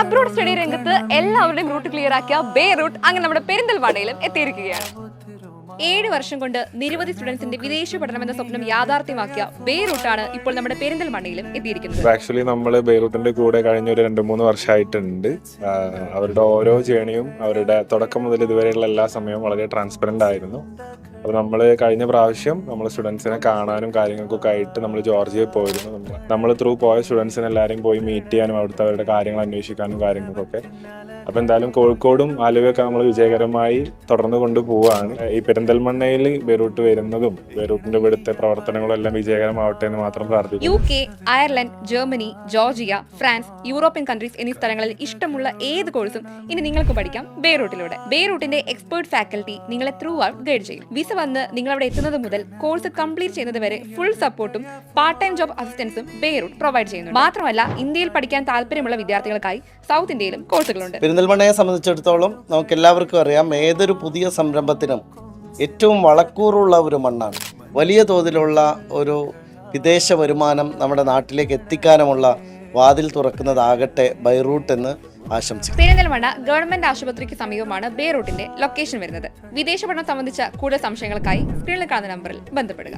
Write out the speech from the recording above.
Abroad study രംഗത്ത് എല്ലാവരുടെയും route clear ആക്കിയ ബേ റൂട്ട് അങ്ങനെ നമ്മുടെ പെരിന്തൽവാടയിലും എത്തിയിരിക്കുകയാണ്. ഏഴ് വർഷം കൊണ്ട് നിരവധി സ്റ്റുഡൻസിന്റെ വിദേശ പഠനം എന്ന സ്വപ്നം യാഥാർത്ഥ്യമാക്കിയ ബേ റൂട്ടാണ് ഇപ്പോൾ നമ്മുടെ പെരിന്തൽമണ്ണയിലും എത്തിയിരിക്കുന്നത്. ആക്ച്വലി നമ്മൾ ബെയ്റൂട്ടിന്റെ കൂടെ കഴിഞ്ഞ ഒരു രണ്ട് മൂന്ന് വർഷമായിട്ടുണ്ട്. അവരുടെ ഓരോ ജേണിയും അവരുടെ തുടക്കം മുതൽ ഇതുവരെയുള്ള എല്ലാ സമയവും വളരെ ട്രാൻസ്പെറന്റ് ആയിരുന്നു. അപ്പോൾ നമ്മൾ കഴിഞ്ഞ പ്രാവശ്യം നമ്മൾ സ്റ്റുഡൻസിനെ കാണാനും കാര്യങ്ങൾക്കൊക്കെ ആയിട്ട് നമ്മൾ ജോർജിയയിൽ പോയിരുന്നു. നമ്മൾ ത്രൂ പോയ സ്റ്റുഡൻസിനെ എല്ലാവരെയും പോയി മീറ്റ് ചെയ്യാനും അവിടുത്തെ അവരുടെ കാര്യങ്ങൾ അന്വേഷിക്കാനും കാര്യങ്ങൾക്കൊക്കെ. അപ്പോൾ എന്തായാലും കോഴിക്കോടും ആലുവയൊക്കെ നമ്മൾ വിജയകരമായി തുടർന്ന് കൊണ്ടുപോവാണ് ഈ പെരിന്തൽമണ്ണയിൽ ബെയ്റൂട്ട് വരുന്നതും ബെയ്റൂട്ടിന്റെ ഇവിടുത്തെ പ്രവർത്തനങ്ങളും എല്ലാം വിജയകരമാവട്ടെ എന്ന് മാത്രം പ്രാർത്ഥിക്കുന്നു. U K Ireland Germany Georgia France European countries എന്നീ സ്ഥലങ്ങളിൽ ഇഷ്ടമുള്ള ഏത് കോഴ്സും ഇനി നിങ്ങൾക്ക് പഠിക്കാം ബേറൂട്ടിലൂടെ ബേറൂട്ടിന്റെ എക്സ്പേർട്ട് ഫാക്കൽറ്റി നിങ്ങളെ ത്രൂ ഔട്ട് ഗൈഡ് ചെയ്യും. വിസ വന്ന് നിങ്ങൾ അവിടെ എത്തുന്നത് മുതൽ കോഴ്സ് കംപ്ലീറ്റ് ചെയ്യുന്നത് വരെ ഫുൾ സപ്പോർട്ടും പാർട്ട് ടൈം ജോബ് അസിസ്റ്റൻസും ബേറൂട്ട് പ്രൊവൈഡ് ചെയ്യുന്നു മാത്രമല്ല ഇന്ത്യയിൽ പഠിക്കാൻ താല്പര്യമുള്ള വിദ്യാർത്ഥികൾക്കായി സൗത്ത് ഇന്ത്യയിലും കോഴ്സുകളുണ്ട് പെരിന്തൽമണ്ണയെ സംബന്ധിച്ചിടത്തോളം നമുക്ക് എല്ലാവർക്കും അറിയാം ഏതൊരു പുതിയ സംരംഭത്തിനും ഏറ്റവും വളക്കൂറുള്ള ഒരു മണ്ണാണ്. വലിയ തോതിലുള്ള ഒരു വിദേശ വരുമാനം നമ്മുടെ നാട്ടിലേക്ക് എത്തിക്കാനുമുള്ള വാതിൽ തുറക്കുന്നതാകട്ടെ ബൈറൂട്ട് എന്ന് ആശംസിക്കുന്നു. പെരിന്തൽമണ്ണ ഗവൺമെന്റ് ആശുപത്രിക്ക് സമീപമാണ് ബേറൂട്ടിന്റെ ലൊക്കേഷൻ വരുന്നത്. വിദേശ പഠനം സംബന്ധിച്ച കൂടുതൽ സംശയങ്ങൾക്കായി സ്ക്രീനിൽ കാണുന്ന നമ്പറിൽ ബന്ധപ്പെടുക.